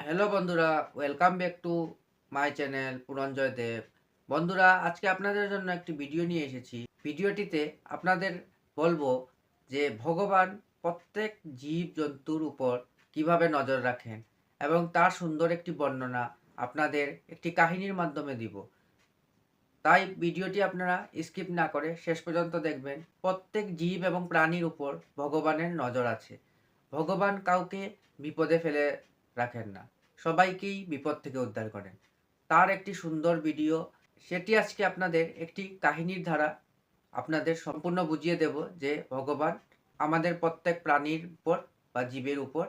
Hello বন্ধুরা welcome back to my channel Puranjoy Deb বন্ধুরা, আজকে আপনাদের জন্য একটি ভিডিও নিয়ে এসেছি। ভিডিওটিতে আপনাদের বলব যে ভগবান প্রত্যেক জীব জন্তুর উপর কীভাবে নজর রাখেন এবং তার সুন্দর একটি বর্ণনা আপনাদের একটি কাহিনীর মাধ্যমে দিব। তাই ভিডিওটি আপনারা স্কিপ না করে শেষ পর্যন্ত দেখবেন। প্রত্যেক জীব এবং প্রাণীর উপর ভগবানের নজর আছে। ভগবান কাউকে বিপদে ফেলে রাখেন না। সবাইকেই বিপদ থেকে উদ্ধার করেন। তার একটি সুন্দর ভিডিও, সেটি আজকে আপনাদের একটি কাহিনীর ধারা আপনাদের সম্পূর্ণ বুঝিয়ে দেব যে, ভগবান আমাদের প্রত্যেক প্রাণীর উপর বা জীবের উপর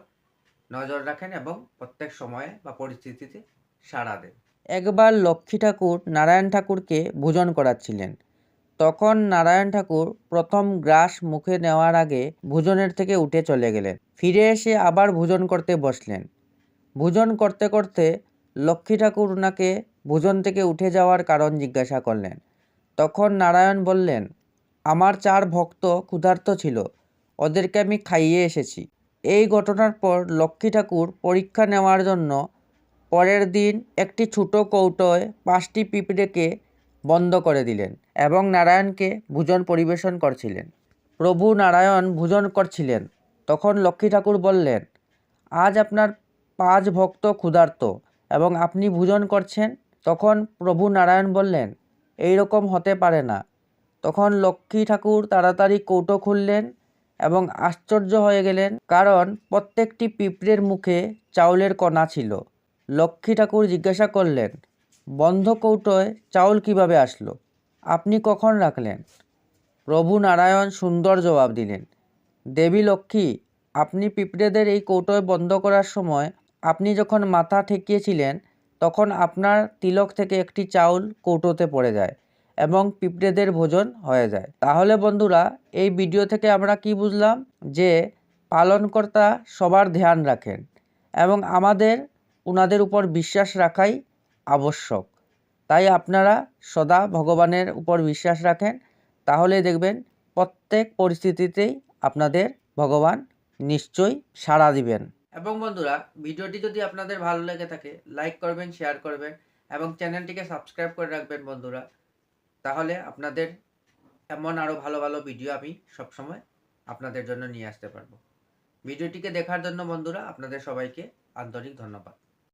নজর রাখেন এবং প্রত্যেক সময়ে বা পরিস্থিতিতে সাড়া দেন। একবার লক্ষ্মী ঠাকুর নারায়ণ ঠাকুরকে ভোজন করাচ্ছিলেন। তখন নারায়ণ ঠাকুর প্রথম গ্রাস মুখে নেওয়ার আগে ভোজনের থেকে উঠে চলে গেলেন। ফিরে এসে আবার ভোজন করতে বসলেন। ভোজন করতে করতে লক্ষ্মী ঠাকুর ওনাকে ভোজন থেকে উঠে যাওয়ার কারণ জিজ্ঞাসা করলেন। তখন নারায়ণ বললেন, আমার চার ভক্ত ক্ষুধার্ত ছিল, ওদেরকে আমি খাইয়ে এসেছি। এই ঘটনার পর লক্ষ্মী ঠাকুর পরীক্ষা নেওয়ার জন্য পরের দিন একটি ছোট কৌটোয় পাঁচটি পিঁপড়েকে বন্ধ করে দিলেন এবং নারায়ণকে ভোজন পরিবেশন করছিলেন। প্রভু নারায়ণ ভোজন করছিলেন। তখন লক্ষ্মী ঠাকুর বললেন, আজ আপনার পাঁচ ভক্ত ক্ষুধার্ত এবং আপনি ভোজন করছেন, তখন প্রভু নারায়ণ বললেন, এই রকম হতে পারে না। তখন লক্ষ্মী ঠাকুর তাড়াতাড়ি কৌটো খুললেন এবং আশ্চর্য হয়ে গেলেন, কারণ প্রত্যেকটি পিঁপড়ের মুখে চাউলের কণা ছিল। লক্ষ্মী ঠাকুর জিজ্ঞাসা করলেন, বন্ধ কৌটোয় চাউল কীভাবে আসলো? আপনি কখন রাখলেন? প্রভু নারায়ণ সুন্দর জবাব দিলেন, দেবী লক্ষ্মী, আপনি পিঁপড়েদের এই কৌটোয় বন্ধ করার সময় আপনি যখন মাথা ঠেকিয়েছিলেন, তখন আপনার তিলক থেকে একটি চাউল কৌটোতে পড়ে যায় এবং পিঁপড়েদের ভোজন হয়ে যায়। তাহলে বন্ধুরা, এই ভিডিও থেকে আমরা কি বুঝলাম? যে পালনকর্তা সবার ধ্যান রাখেন এবং আমাদের ওনাদের উপর বিশ্বাস রাখাই আবশ্যক। তাই আপনারা সদা ভগবানের উপর বিশ্বাস রাখেন। তাহলে দেখবেন, প্রত্যেক পরিস্থিতিতেই আপনাদের ভগবান নিশ্চয়ই সাড়া দিবেন। এবং বন্ধুরা, ভিডিওটি যদি আপনাদের ভালো লেগে থাকে লাইক করবেন শেয়ার করবেন এবং চ্যানেলটিকে সাবস্ক্রাইব করে রাখবেন বন্ধুরা, তাহলে আপনাদের এমন আরও ভালো ভালো ভিডিও আমি সবসময় আপনাদের জন্য নিয়ে আসতে পারব। ভিডিওটিকে দেখার জন্য বন্ধুরা, আপনাদের সবাইকে আন্তরিক ধন্যবাদ।